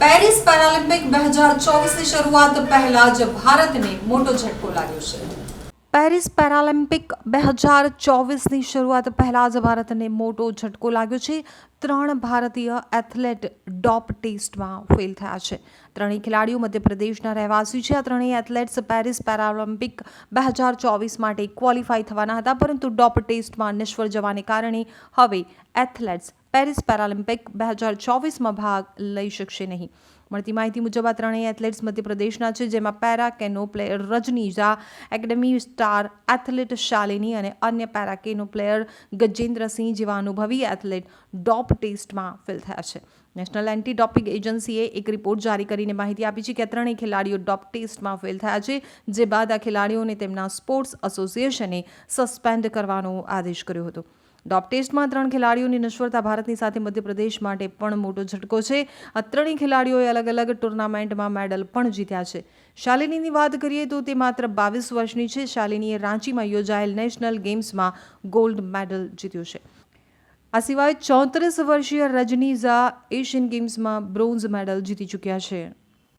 Paralympic બે હજાર ચોવીસની શરૂઆત પહેલા જ ભારતને મોટો ઝટકો લાગ્યો છે. પેરિસ પેરાલિમ્પિક બે હજાર ચોવીસની શરૂઆત પહેલાં જ ભારતને મોટો ઝટકો લાગ્યો છે. ત્રણ ભારતીય એથ્લેટ ડોપ ટેસ્ટમાં ફેલ થયા છે. ત્રણેય ખેલાડીઓ મધ્યપ્રદેશના રહેવાસી છે. આ ત્રણેય એથ્લેટ્સ પેરિસ પેરાલિમ્પિક બે હજાર ચોવીસ માટે ક્વોલિફાય થવાના હતા, પરંતુ ડોપ ટેસ્ટમાં નિષ્ફળ જવાને કારણે હવે એથ્લેટ્સ પેરિસ પેરાલિમ્પિક બે હજાર ચોવીસમાં ભાગ લઈ શકશે નહીં. મળતી માહિતી મુજબ આ ત્રણેય એથ્લેટ્સ મધ્યપ્રદેશના છે, જેમાં para canoe player Rajni Jha academy star athlete Shalini અને અન્ય પેરા કેનો પ્લેયર ગજેન્દ્રસિંહ જેવા અનુભવી એથ્લેટ ડોપ ટેસ્ટમાં ફેલ થયા છે. નેશનલ એન્ટી ડોપિંગ એજન્સીએ એક રિપોર્ટ જારી કરીને માહિતી આપી છે કે ત્રણેય ખેલાડીઓ ડોપ ટેસ્ટમાં ફેલ થયા છે, જે બાદ આ ખેલાડીઓને તેમના સ્પોર્ટ્સ એસોસિએશને સસ્પેન્ડ કરવાનો આદેશ કર્યો હતો. ડોપ ટેસ્ટમાં ત્રણ ખેલાડીઓની નિષ્ફળતા ભારતની સાથે મધ્યપ્રદેશ માટે પણ મોટો ઝટકો છે. આ ત્રણેય ખેલાડીઓએ અલગ અલગ ટુર્નામેન્ટમાં મેડલ પણ જીત્યા છે. શાલિનીની વાત કરીએ તો તે માત્ર બાવીસ વર્ષની છે. શાલિનીએ રાંચીમાં યોજાયેલ નેશનલ ગેમ્સમાં ગોલ્ડ મેડલ જીત્યો છે. આ સિવાય ચોત્રીસ વર્ષીય રજનીઝા એશિયન ગેમ્સમાં બ્રોન્ઝ મેડલ જીતી ચૂક્યા છે.